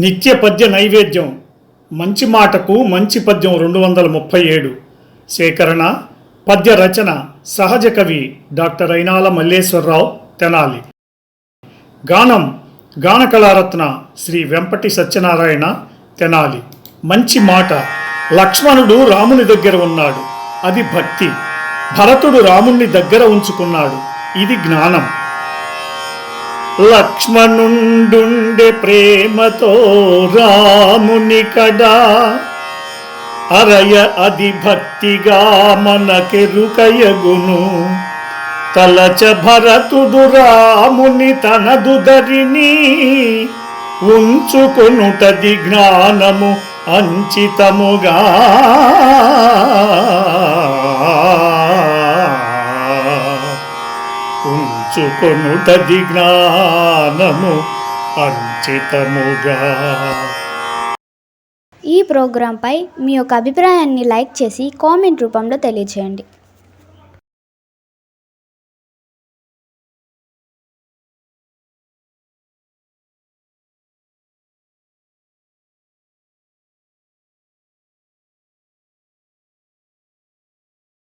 నిత్య పద్య నైవేద్యం. మంచి మాటకు మంచి పద్యం రెండు వందల ముప్పై ఏడు. సేకరణ పద్య రచన సహజ కవి డాక్టర్ అయినాల మల్లేశ్వరరావు తెనాలి. గానం గాన కళారత్న శ్రీ వెంపటి సత్యనారాయణ తెనాలి. మంచి మాట లక్ష్మణుడు రాముని దగ్గర ఉన్నాడు. అది భక్తి. భరతుడు రాముణ్ణి దగ్గర ఉంచుకున్నాడు. ఇది జ్ఞానం. లక్ష్మణుండుండె ప్రేమతో రాముని కడా అరయ అది భక్తిగా మనకెరుకయగును. తలచ భరతుడు రాముని తనదు దరిని ఉంచుకొనుటది జ్ఞానము అంచితముగా. ఉంచుకొనుటది జ్ఞానము అంచితముగా. ఈ ప్రోగ్రాంపై మీ యొక్క అభిప్రాయాన్ని లైక్ చేసి కామెంట్ రూపంలో తెలియచేయండి.